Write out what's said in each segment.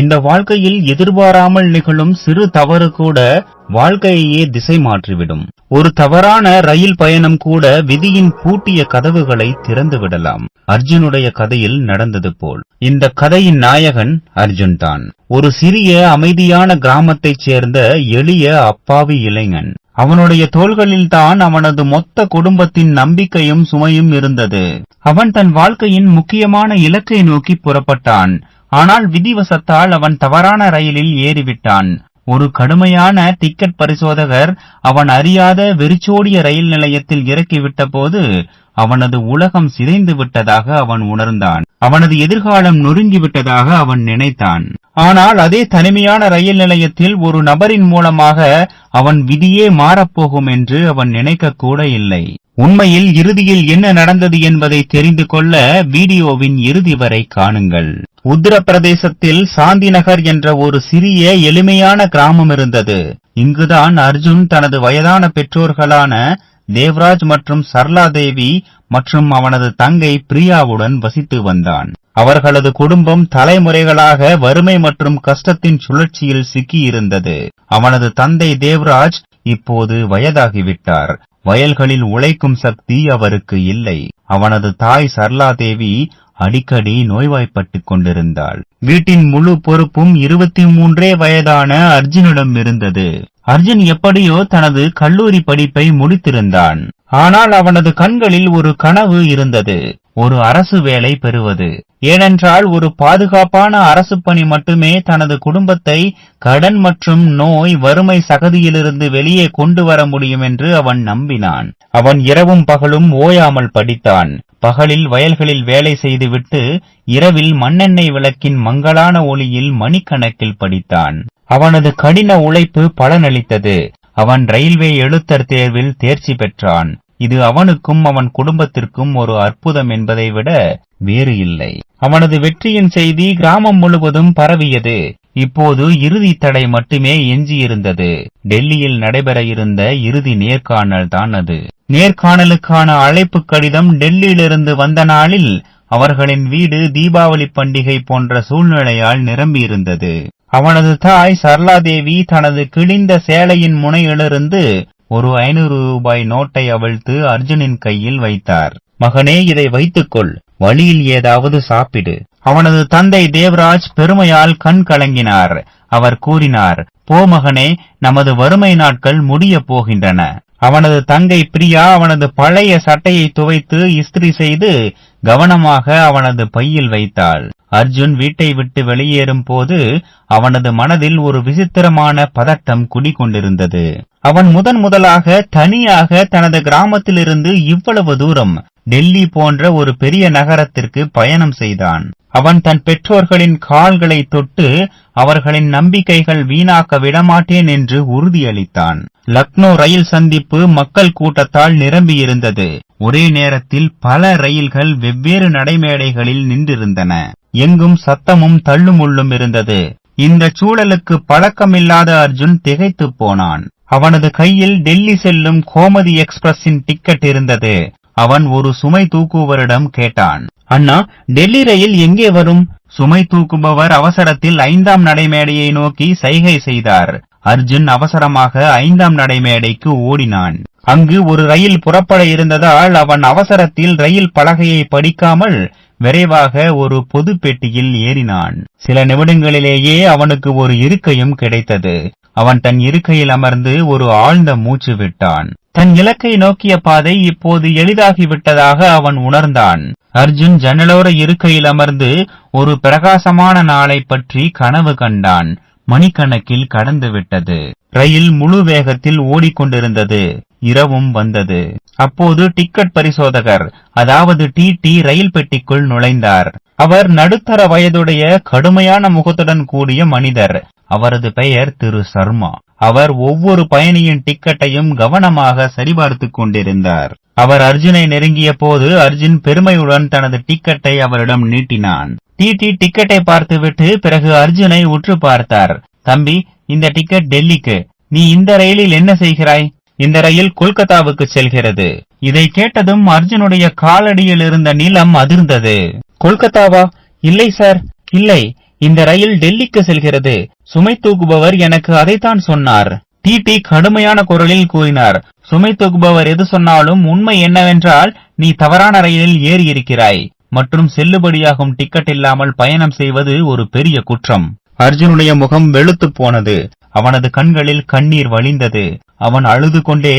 இந்த வாழ்க்கையில் எதிர்பாராமல் நிகழும் சிறு தவறு கூட வாழ்க்கையையே திசை மாற்றிவிடும். ஒரு தவறான ரயில் பயணம் கூட விதியின் பூட்டிய கதவுகளை திறந்து விடலாம். அர்ஜுனுடைய கதையில் நடந்தது போல். இந்த கதையின் நாயகன் அர்ஜுன் தான். ஒரு சிறிய அமைதியான கிராமத்தைச் சேர்ந்த எளிய அப்பாவி இளைஞன். அவனுடைய தோள்களில் தான் அவனது மொத்த குடும்பத்தின் நம்பிக்கையும் சுமையும் இருந்தது. அவன் தன் வாழ்க்கையின் முக்கியமான இலக்கை நோக்கி புறப்பட்டான். ஆனால் விதிவசத்தால் அவன் தவறான ரயிலில் ஏறிவிட்டான். ஒரு கடுமையான டிக்கெட் பரிசோதகர் அவன் அறியாத வெறிச்சோடிய ரயில் நிலையத்தில் இறக்கிவிட்ட போது அவனது உலகம் சிதைந்து விட்டதாக அவன் உணர்ந்தான். அவனது எதிர்காலம் நொறுங்கிவிட்டதாக அவன் நினைத்தான். ஆனால் அதே தனிமையான ரயில் நிலையத்தில் ஒரு நபரின் மூலமாக அவன் விதியே மாறப்போகும் என்று அவன் நினைக்க கூட இல்லை. உண்மையில் இறுதியில் என்ன நடந்தது என்பதை தெரிந்து கொள்ள வீடியோவின் இறுதி வரை காணுங்கள். உத்தரப்பிரதேசத்தில் சாந்தி நகர் என்ற ஒரு சிறிய எளிமையான கிராமம் இருந்தது. இங்குதான் அர்ஜுன் தனது வயதான பெற்றோர்களான தேவ்ராஜ் மற்றும் சர்லா தேவி மற்றும் அவனது தங்கை பிரியாவுடன் வசித்து வந்தான். அவர்களது குடும்பம் தலைமுறைகளாக வறுமை மற்றும் கஷ்டத்தின் சுழற்சியில் சிக்கியிருந்தது. அவனது தந்தை தேவ்ராஜ் இப்போது வயதாகிவிட்டார். வயல்களில் உழைக்கும் சக்தி அவருக்கு இல்லை. அவனது தாய் சர்லா தேவி அடிக்கடி நோய்வாய்ப்பட்டுக் கொண்டிருந்தாள். வீட்டின் முழு பொறுப்பும் இருபத்தி மூன்றே வயதான அர்ஜுனிடம் இருந்தது. அர்ஜுன் எப்படியோ தனது கல்லூரி படிப்பை முடித்திருந்தான். ஆனால் அவனது கண்களில் ஒரு கனவு இருந்தது. ஒரு அரசு வேலை பெறுவது. ஏனென்றால் ஒரு பாதுகாப்பான அரசு பணி மட்டுமே தனது குடும்பத்தை கடன் மற்றும் நோய் வறுமை சகதியிலிருந்து வெளியே கொண்டு வர முடியும் என்று அவன் நம்பினான். அவன் இரவும் பகலும் ஓயாமல் படித்தான். பகலில் வயல்களில் வேலை செய்துவிட்டு இரவில் மண்ணெண்ணெய் விளக்கின் மங்களான ஒளியில் மணிக்கணக்கில் படித்தான். அவனது கடின உழைப்பு பலனளித்தது. அவன் ரயில்வே எழுத்தர் தேர்வில் தேர்ச்சி பெற்றான். இது அவனுக்கும் அவன் குடும்பத்திற்கும் ஒரு அற்புதம் என்பதை விட வேறு இல்லை. அவனது வெற்றியின் செய்தி கிராமம் முழுவதும் பரவியது. இப்போது இறுதி தடை மட்டுமே எஞ்சியிருந்தது. டெல்லியில் நடைபெற இருந்த இறுதி நேர்காணல் தான் அது. நேர்காணலுக்கான அழைப்பு கடிதம் டெல்லியிலிருந்து வந்த நாளில் அவர்களின் வீடு தீபாவளி பண்டிகை போன்ற சூழ்நிலையால் நிரம்பியிருந்தது. அவனது தாய் சரளாதேவி தனது கிழிந்த சேலையின் முனையிலிருந்து ஒரு ஐநூறு ரூபாய் நோட்டை அவிழ்த்து அர்ஜுனின் கையில் வைத்தார். மகனே இதை வைத்துக்கொள். வழியில் ஏதாவது சாப்பிடு. அவனது தந்தை தேவராஜ் பெருமையால் கண் கலங்கினார். அவர் கூறினார் போ மகனே நமது வறுமை நாட்கள் முடிய போகின்றன. அவனது தங்கை பிரியா அவனது பழைய சட்டையை துவைத்து இஸ்திரி செய்து கவனமாக அவனது பையில் வைத்தாள். அர்ஜுன் வீட்டை விட்டு வெளியேறும் போது அவனது மனதில் ஒரு விசித்திரமான பதட்டம் குடிகொண்டிருந்தது. அவன் முதன் முதலாக தனியாக தனது கிராமத்திலிருந்து இவ்வளவு தூரம் டெல்லி போன்ற ஒரு பெரிய நகரத்திற்கு பயணம் செய்தான். அவன் தன் பெற்றோர்களின் கால்களை தொட்டு அவர்களின் நம்பிக்கைகள் வீணாக்க விடமாட்டேன் என்று உறுதியளித்தான். லக்னோ ரயில் சந்திப்பு மக்கள் கூட்டத்தால் நிரம்பியிருந்தது. ஒரே நேரத்தில் பல ரயில்கள் வெவ்வேறு நடைமேடைகளில் நின்றிருந்தன. எங்கும் சத்தமும் தள்ளுமுள்ளும் இருந்தது. இந்த சூழலுக்கு பழக்கமில்லாத அர்ஜுன் திகைத்து போனான். அவனது கையில் டெல்லி செல்லும் கோமதி எக்ஸ்பிரஸின் டிக்கெட் இருந்தது. அவன் ஒரு சுமை தூக்குவரிடம் கேட்டான். அண்ணா டெல்லி ரயில் எங்கே வரும்? சுமை தூக்குபவர் அவசரத்தில் ஐந்தாம் நடைமேடையை நோக்கி சைகை செய்தார். அர்ஜுன் அவசரமாக ஐந்தாம் நடைமேடைக்கு ஓடினான். அங்கு ஒரு ரயில் புறப்பட இருந்ததால் அவன் அவசரத்தில் ரயில் பலகையை படிக்காமல் விரைவாக ஒரு பொது பெட்டியில் ஏறினான். சில நிமிடங்களிலேயே அவனுக்கு ஒரு இருக்கையும் கிடைத்தது. அவன் தன் இருக்கையில் அமர்ந்து ஒரு ஆழ்ந்த மூச்சு விட்டான். தன் இலக்கை நோக்கிய பாதை இப்போது எளிதாகிவிட்டதாக அவன் உணர்ந்தான். அர்ஜுன் ஜன்னலோர இருக்கையில் அமர்ந்து ஒரு பிரகாசமான நாளை பற்றி கனவு கண்டான். மணிக்கணக்கில் கடந்து விட்டது ரயில் முழு வேகத்தில் ஓடிக்கொண்டிருந்தது. இரவும் வந்தது. அப்போது டிக்கெட் பரிசோதகர் அதாவது டி டி ரயில் பெட்டிக்குள் நுழைந்தார். அவர் நடுத்தர வயதுடைய கடுமையான முகத்துடன் கூடிய மனிதர். அவரது பெயர் திரு சர்மா. அவர் ஒவ்வொரு பயணியின் டிக்கெட்டையும் கவனமாக சரிபார்த்துக் கொண்டிருந்தார். அவர் அர்ஜுனை நெருங்கிய போது அர்ஜுன் பெருமையுடன் தனது டிக்கெட்டை அவரிடம் நீட்டினான். டிடி டிக்கெட்டை பார்த்துவிட்டு பிறகு அர்ஜுனை உற்று பார்த்தார். தம்பி இந்த டிக்கெட் டெல்லிக்கு. நீ இந்த ரயிலில் என்ன செய்கிறாய்? இந்த ரயில் கொல்கத்தாவுக்கு செல்கிறது. இதை கேட்டதும் அர்ஜுனுடைய காலடியில் இருந்த நிலம் அதிர்ந்தது. கொல்கத்தாவா? இல்லை சார். இல்லை. இந்த ரயில் டெல்லிக்கு செல்கிறது. சுமை தூக்குபவர் எனக்கு அதைத்தான் சொன்னார். டிடி கடுமையான குரலில் கூறினார். சுமை தூக்குபவர் எது சொன்னாலும் உண்மை என்னவென்றால் நீ தவறான ரயிலில் ஏறி இருக்கிறாய் மற்றும் செல்லுபடியாகும் டிக்கெட் இல்லாமல் பயணம் செய்வது ஒரு பெரிய குற்றம். அர்ஜுனுடைய முகம் வெளுத்து போனது. அவனது கண்களில் கண்ணீர் வழிந்தது. அவன் அழுது கொண்டே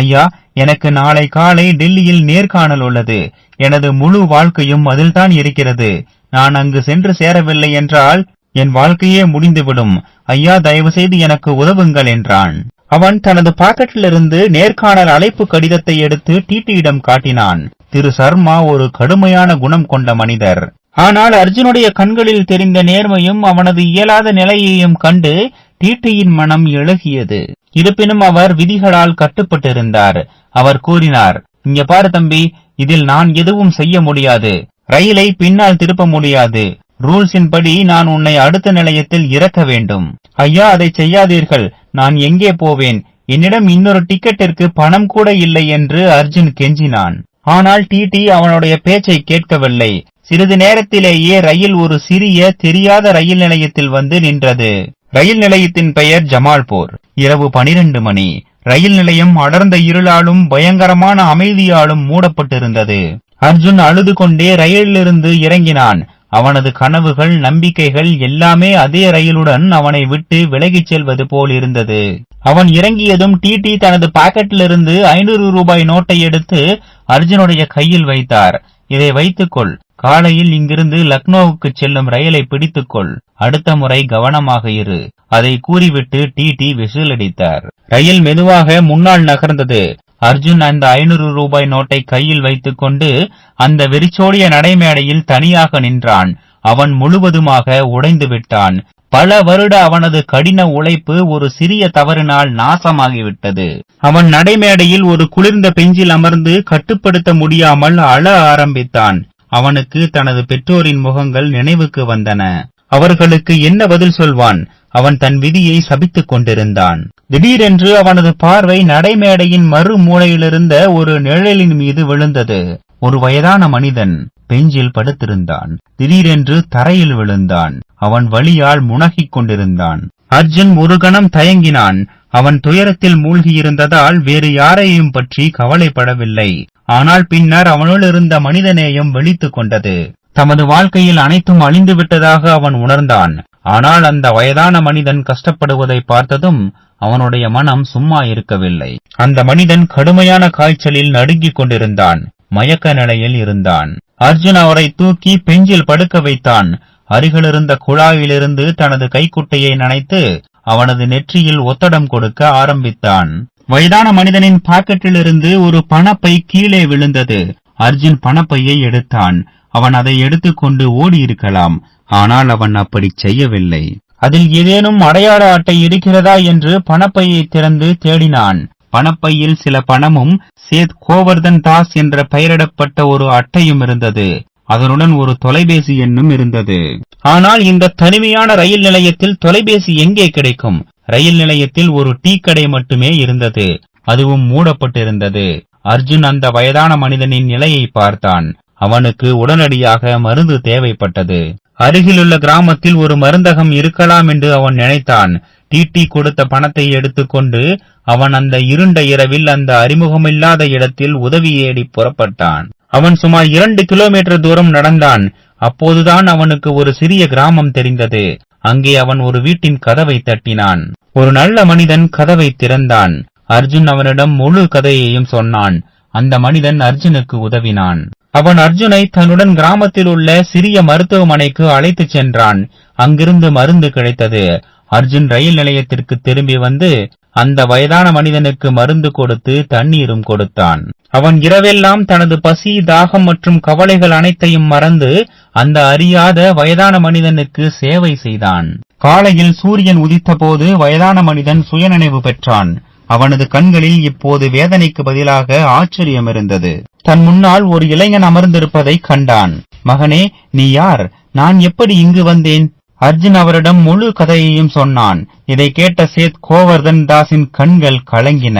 ஐயா எனக்கு நாளை காலை டெல்லியில் நேர்காணல் உள்ளது. எனது முழு வாழ்க்கையும் அதில்தான் இருக்கிறது. நான் அங்கு சென்று சேரவில்லை என்றால் என் வாழ்க்கையே முடிந்துவிடும். ஐயா தயவு செய்து எனக்கு உதவுங்கள் என்றான். அவன் தனது பாக்கெட்டிலிருந்து நேர்காணல் அழைப்பு கடிதத்தை எடுத்து டிடியிடம் காட்டினான். திரு. சர்மா ஒரு கடுமையான குணம் கொண்ட மனிதர். ஆனால் அர்ஜுனுடைய கண்களில் தெரிந்த நேர்மையும் அவனது இயலாத நிலையையும் கண்டு டிடியின் மனம் எழுகியது. இருப்பினும் அவர் விதிகளால் கட்டுப்பட்டிருந்தார். அவர் கூறினார் இங்க பாரு தம்பி இதில் நான் எதுவும் செய்ய முடியாது. ரயிலை பின்னால் திருப்ப முடியாது. ரூல்ஸின் படி நான் உன்னை அடுத்த நிலையத்தில் இறக்க வேண்டும். ஐயா அதை செய்யாதீர்கள். நான் எங்கே போவேன்? என்னிடம் இன்னொரு டிக்கெட்டிற்கு பணம் கூட இல்லை என்று அர்ஜுன் கெஞ்சினான். ஆனால் டிடி அவனுடைய பேச்சை கேட்கவில்லை. சிறிது நேரத்திலேயே ரயில் ஒரு சிறிய தெரியாத ரயில் நிலையத்தில் வந்து நின்றது. ரயில் நிலையத்தின் பெயர் ஜமால்பூர். இரவு பனிரெண்டு மணி. ரயில் நிலையம் அடர்ந்த இருளாலும் பயங்கரமான அமைதியாலும் மூடப்பட்டிருந்தது. அர்ஜுன் அழுது கொண்டே ரயிலிலிருந்து இறங்கினான். அவனது கனவுகள் நம்பிக்கைகள் எல்லாமே அதே ரயிலுடன் அவனை விட்டு விலகிச் செல்வது போல் இருந்தது. அவன் இறங்கியதும் டிடி தனது பாக்கெட்டிலிருந்து ஐநூறு ரூபாய் நோட்டை எடுத்து அர்ஜுனுடைய கையில் வைத்தார். இதை வைத்துக்கொள். காலையில் இங்கிருந்து லக்னோவுக்கு செல்லும் ரயிலை பிடித்துக்கொள். அடுத்த முறை கவனமாக இரு. அதை கூறிவிட்டு டிடி விசில் அடித்தார் ரயில் மெதுவாக முன்னால் நகர்ந்தது. அர்ஜுன் அந்த ஐநூறு ரூபாய் நோட்டை கையில் வைத்துக்கொண்டு அந்த வெறிச்சோடிய நடைமேடையில் தனியாக நின்றான். அவன் முழுவதுமாக உடைந்து விட்டான். பல வருட அவனது கடின உழைப்பு ஒரு சிறிய தவறினால் நாசமாகிவிட்டது. அவன் நடைமேடையில் ஒரு குளிர்ந்த பெஞ்சில் அமர்ந்து கட்டுப்படுத்த முடியாமல் அழ ஆரம்பித்தான். அவனுக்கு தனது பெற்றோரின் முகங்கள் நினைவுக்கு வந்தன. அவர்களுக்கு என்ன பதில் சொல்வான்? அவன் தன் விதியை சபித்துக் கொண்டிருந்தான். திடீரென்று அவனது பார்வை நடைமேடையின் மறு மூலையிலிருந்த ஒரு நிழலின் மீது விழுந்தது. ஒரு வயதான மனிதன் பெஞ்சில் படுத்திருந்தான். திடீரென்று தரையில் விழுந்தான். அவன் வழியால் முனகிக் கொண்டிருந்தான். அர்ஜுன் ஒரு கணம் தயங்கினான். அவன் துயரத்தில் மூழ்கியிருந்ததால் வேறு யாரையும் பற்றி கவலைப்படவில்லை. ஆனால் பின்னர் அவனுள் இருந்த மனிதநேயம் வெளித்துக் கொண்டது. தமது வாழ்க்கையில் அனைத்தும் அழிந்து விட்டதாக அவன் உணர்ந்தான். ஆனால் அந்த வயதான மனிதன் கஷ்டப்படுவதை பார்த்ததும் அவனுடைய மனம் சும்மா இருக்கவில்லை. அந்த மனிதன் கடுமையான காய்ச்சலில் நடுங்கிக் கொண்டிருந்தான். மயக்க நிலையில் இருந்தான். அர்ஜுன் அவரை தூக்கி பெஞ்சில் படுக்க வைத்தான். அருகிலிருந்த குழாயிலிருந்து தனது கைக்குட்டையை நனைத்து அவனது நெற்றியில் ஒத்தடம் கொடுக்க ஆரம்பித்தான். வயதான மனிதனின் பாக்கெட்டிலிருந்து ஒரு பணப்பை கீழே விழுந்தது. அர்ஜுன் பணப்பையை எடுத்தான். அவன் அதை எடுத்துக்கொண்டு ஓடியிருக்கலாம். ஆனால் அவன் அப்படி செய்யவில்லை. அதில் ஏதேனும் அடையாள அட்டை இருக்கிறதா என்று பணப்பையை திறந்து தேடினான். பணப்பையில் சில பணமும் சேத் கோவர்தன் தாஸ் என்ற பெயரிடப்பட்ட ஒரு அட்டையும் இருந்தது. அதனுடன் ஒரு தொலைபேசி எண்ணும் இருந்தது. ஆனால் இந்த தனிமையான ரயில் நிலையத்தில் தொலைபேசி எங்கே கிடைக்கும்? ரயில் நிலையத்தில் ஒரு டீ கடை மட்டுமே இருந்தது. அதுவும் மூடப்பட்டிருந்தது. அர்ஜுன் அந்த வயதான மனிதனின் நிலையை பார்த்தான். அவனுக்கு உடனடியாக மருந்து தேவைப்பட்டது. அருகிலுள்ள கிராமத்தில் ஒரு மருந்தகம் இருக்கலாம் என்று அவன் நினைத்தான். டிடி கொடுத்த பணத்தை எடுத்துக்கொண்டு அவன் அந்த இருண்ட இரவில் அந்த அறிமுகமில்லாத இடத்தில் உதவி ஏடி புறப்பட்டான். அவன் சுமார் இரண்டு கிலோமீட்டர் தூரம் நடந்தான். அப்போதுதான் அவனுக்கு ஒரு சிறிய கிராமம் தெரிந்தது. அங்கே அவன் ஒரு வீட்டின் கதவை தட்டினான். ஒரு நல்ல மனிதன் கதவை திறந்தான். அர்ஜுன் அவனிடம் முழு கதையையும் சொன்னான். அந்த மனிதன் அர்ஜுனுக்கு உதவினான். அவன் அர்ஜுனை தன்னுடன் கிராமத்தில் உள்ள சிறிய மருத்துவமனைக்கு அழைத்துச் சென்றான். அங்கிருந்து மருந்து கிடைத்தது. அர்ஜுன் ரயில் நிலையத்திற்கு திரும்பி வந்து அந்த வயதான மனிதனுக்கு மருந்து கொடுத்து தண்ணீரும் கொடுத்தான். அவன் இரவெல்லாம் தனது பசி தாகம் மற்றும் கவலைகள் அனைத்தையும் மறந்து அந்த அறியாத வயதான மனிதனுக்கு சேவை செய்தான். காலையில் சூரியன் உதித்தபோது வயதான மனிதன் சுயநினைவு பெற்றான். அவனது கண்களில் இப்போது வேதனைக்கு பதிலாக ஆச்சரியம் இருந்தது. தன் முன்னால் ஒரு இளைஞன் அமர்ந்திருப்பதை கண்டான். மகனே நீ யார்? நான் எப்படி இங்கு வந்தேன்? அர்ஜுன் அவரிடம் முழு கதையையும் சொன்னான். இதை கேட்ட சேத் கோவர்தன் தாஸின் கண்கள் கலங்கின.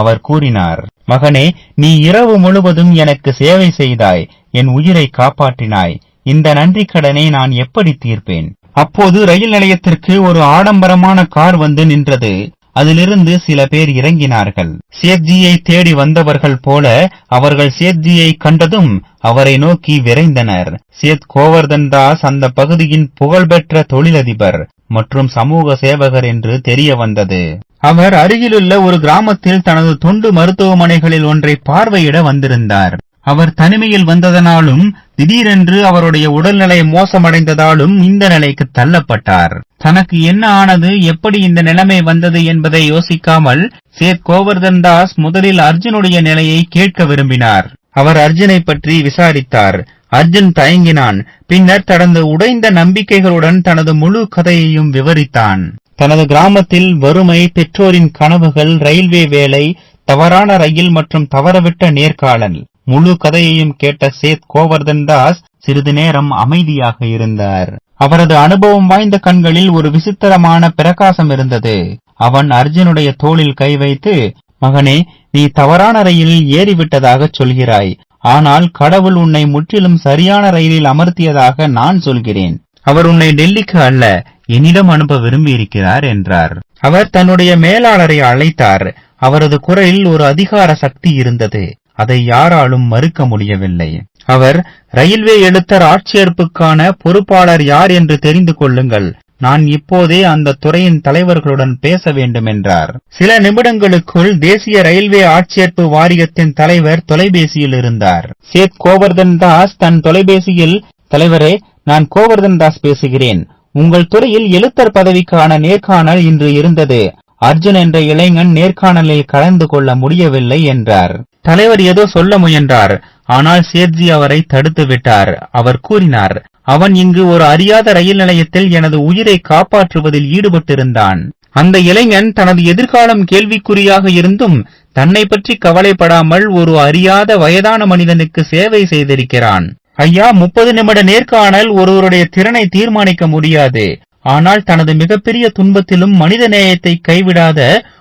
அவர் கூறினார் மகனே நீ இரவு முழுவதும் எனக்கு சேவை செய்தாய். என் உயிரை காப்பாற்றினாய். இந்த நன்றி கடனை நான் எப்படி தீர்ப்பேன்? அப்போது ரயில் நிலையத்திற்கு ஒரு ஆடம்பரமான கார் வந்து நின்றது. அதிலிருந்து சில பேர் இறங்கினார்கள். சேத்ஜியை தேடி வந்தவர்கள் போல அவர்கள் சேத்ஜியை கண்டதும் அவரை நோக்கி விரைந்தனர். சேத் கோவர்தன் தாஸ் அந்த பகுதியின் புகழ்பெற்ற தொழிலதிபர் மற்றும் சமூக சேவகர் என்று தெரிய வந்தது. அவர் அருகிலுள்ள ஒரு கிராமத்தில் தனது தொண்டு மருத்துவமனைகளில் ஒன்றை பார்வையிட வந்திருந்தார். அவர் தனிமையில் வந்ததனாலும் திடீரென்று அவருடைய உடல்நிலை மோசமடைந்ததாலும் இந்த நிலைக்கு தள்ளப்பட்டார். தனக்கு என்ன ஆனது எப்படி இந்த நிலைமை வந்தது என்பதை யோசிக்காமல் சேத் கோவர்தன் தாஸ் முதலில் அர்ஜுனுடைய நிலையை கேட்க விரும்பினார். அவர் அர்ஜுனை பற்றி விசாரித்தார். அர்ஜுன் தயங்கினான். பின்னர் தனது உடைந்த நம்பிக்கைகளுடன் தனது முழு கதையையும் விவரித்தான். தனது கிராமத்தில் வறுமை பெற்றோரின் கனவுகள் ரயில்வே வேலை தவறான ரயில் மற்றும் தவறவிட்ட நேர்காணல். முழு கதையையும் கேட்ட சேத் கோவர்தன் தாஸ் சிறிது நேரம் அமைதியாக இருந்தார். அவரது அனுபவம் வாய்ந்த கண்களில் ஒரு விசித்திரமான பிரகாசம் இருந்தது. அவன் அர்ஜுனுடைய தோளில் கை வைத்து மகனே நீ தவறான ரயிலில் ஏறிவிட்டதாக சொல்கிறாய். ஆனால் கடவுள் உன்னை முற்றிலும் சரியான ரயிலில் அமர்த்தியதாக நான் சொல்கிறேன். அவர் உன்னை டெல்லிக்கு அல்ல என்னிடம் அனுப்ப விரும்பியிருக்கிறார் என்றார். அவர் தன்னுடைய மேலாளரை அழைத்தார். அவரது குரலில் ஒரு அதிகார சக்தி இருந்தது. அதை யாராலும் மறுக்க முடியவில்லை. அவர் ரயில்வே எழுத்தர் ஆட்சேர்ப்புக்கான பொறுப்பாளர் யார் என்று தெரிந்து கொள்ளுங்கள். நான் இப்போதே அந்த துறையின் தலைவர்களுடன் பேச வேண்டும் என்றார். சில நிமிடங்களுக்குள் தேசிய ரயில்வே ஆட்சேர்ப்பு வாரியத்தின் தலைவர் தொலைபேசியில் இருந்தார். சேத் கோவர்தன் தாஸ் தன் தொலைபேசியில் தலைவரே நான் கோவர்தன் தாஸ் பேசுகிறேன். உங்கள் துறையில் எழுத்தர் பதவிக்கான நேர்காணல் இன்று இருந்தது. அர்ஜுன் என்ற இளைஞன் நேர்காணலில் கலந்து கொள்ள முடியவில்லை என்றார். தலைவர் ஏதோ சொல்ல முயன்றார். ஆனால் சேத்ஜி அவரை தடுத்து விட்டார். அவர் கூறினார் அவன் இங்கு ஒரு அறியாத ரயில் நிலையத்தில் எனது உயிரை காப்பாற்றுவதில் ஈடுபட்டிருந்தான். அந்த இளைஞன் தனது எதிர்காலம் கேள்விக்குறியாக இருந்தும் தன்னை பற்றி கவலைப்படாமல் ஒரு அறியாத வயதான மனிதனுக்கு சேவை செய்திருக்கிறான். ஐயா முப்பது நிமிட நேர்காணல் ஒருவருடைய திறனை தீர்மானிக்க முடியாது. ஆனால் தனது மிகப்பெரிய துன்பத்திலும் மனித நேயத்தை கைவிடாத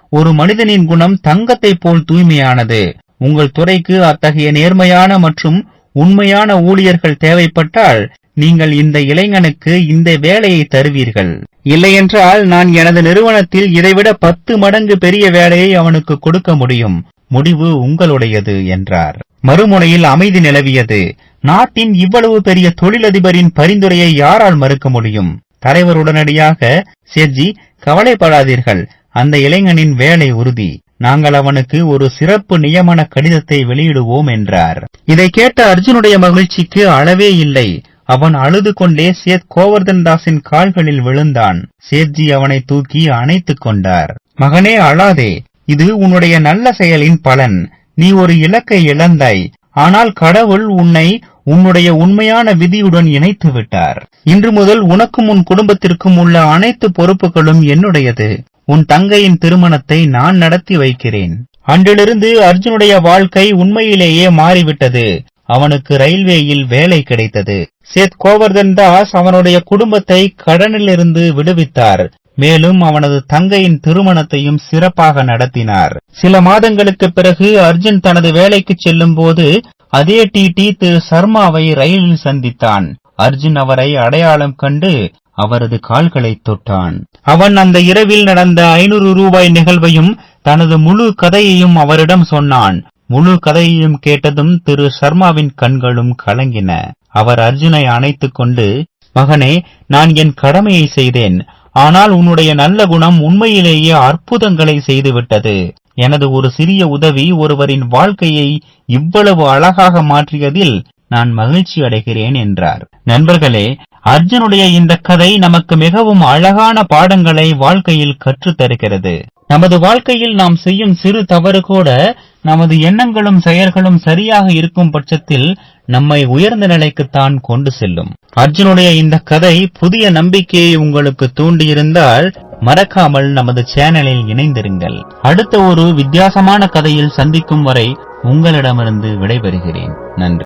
ஒரு மனிதனின் குணம் தங்கத்தை போல் தூய்மையானது. உங்கள் துறைக்கு அத்தகைய நேர்மையான மற்றும் உண்மையான ஊழியர்கள் தேவைப்பட்டால் நீங்கள் இந்த இளைஞனுக்கு இந்த வேலையை தருவீர்கள். இல்லையென்றால் நான் எனது நிறுவனத்தில் இதைவிட பத்து மடங்கு பெரிய வேலையை அவனுக்கு கொடுக்க முடியும். முடிவு உங்களுடையது என்றார். மறுமுனையில் அமைதி நிலவியது. நாட்டின் இவ்வளவு பெரிய தொழிலதிபரின் பரிந்துரையை யாரால் மறுக்க முடியும்? தலைவர் உடனடியாக சேர்ஜி கவலைப்படாதீர்கள். அந்த இளைஞனின் வேலை உறுதி. நாங்கள் அவனுக்கு ஒரு சிறப்பு நியமன கடிதத்தை வெளியிடுவோம் என்றார். இதை கேட்ட அர்ஜுனுடைய மகிழ்ச்சிக்கு அளவே இல்லை. அவன் அழுது கொண்டே சேத் கோவர்தன் தாஸின் கால்களில் விழுந்தான். சேத்ஜி அவனை தூக்கி அணைத்துக் கொண்டார். மகனே அழாதே. இது உன்னுடைய நல்ல செயலின் பலன். நீ ஒரு இலக்கை இழந்தாய். ஆனால் கடவுள் உன்னை உன்னுடைய உண்மையான விதியுடன் இணைத்து விட்டார். இன்று முதல் உனக்கும் உன் குடும்பத்திற்கும் உள்ள அனைத்து பொறுப்புகளும் என்னுடையது. உன் தங்கையின் திருமணத்தை நான் நடத்தி வைக்கிறேன். அன்றிலிருந்து அர்ஜுனுடைய வாழ்க்கை உண்மையிலேயே மாறிவிட்டது. அவனுக்கு ரயில்வேயில் வேலை கிடைத்தது. சேத் கோவர்தன் தாஸ் அவனுடைய குடும்பத்தை கடனிலிருந்து விடுவித்தார். மேலும் அவனது தங்கையின் திருமணத்தையும் சிறப்பாக நடத்தினார். சில மாதங்களுக்கு பிறகு அர்ஜுன் தனது வேலைக்கு செல்லும் போது அதே டிடி திரு சர்மாவை ரயிலில் சந்தித்தான். அர்ஜுன் அவரை அடையாளம் கண்டு அவரது கால்களை தொட்டான். அவன் அந்த இரவில் நடந்த ஐநூறு ரூபாய் நிகழ்வையும் தனது முழு கதையையும் அவரிடம் சொன்னான். முழு கதையையும் கேட்டதும் திரு சர்மாவின் கண்களும் கலங்கின. அவர் அர்ஜுனை அணைத்துக் கொண்டு மகனே நான் என் கடமையை செய்தேன். ஆனால் உன்னுடைய நல்ல குணம் உண்மையிலேயே அற்புதங்களை செய்துவிட்டது. எனது ஒரு சிறிய உதவி ஒருவரின் வாழ்க்கையை இவ்வளவு அழகாக மாற்றியதில் நான் மகிழ்ச்சி அடைகிறேன் என்றார். நண்பர்களே அர்ஜுனுடைய இந்த கதை நமக்கு மிகவும் அழகான பாடங்களை வாழ்க்கையில் கற்றுத்தருகிறது நமது வாழ்க்கையில் நாம் செய்யும் சிறு தவறு கூட நமது எண்ணங்களும் செயல்களும் சரியாக இருக்கும் பட்சத்தில் நம்மை உயர்ந்த நிலைக்குத்தான் கொண்டு செல்லும். அர்ஜுனுடைய இந்த கதை புதிய நம்பிக்கையை உங்களுக்கு தூண்டியிருந்தால் மறக்காமல் நமது சேனலில் இணைந்திருங்கள். அடுத்த ஒரு வித்தியாசமான கதையில் சந்திக்கும் வரை உங்களிடமிருந்து விடைபெறுகிறேன். நன்றி.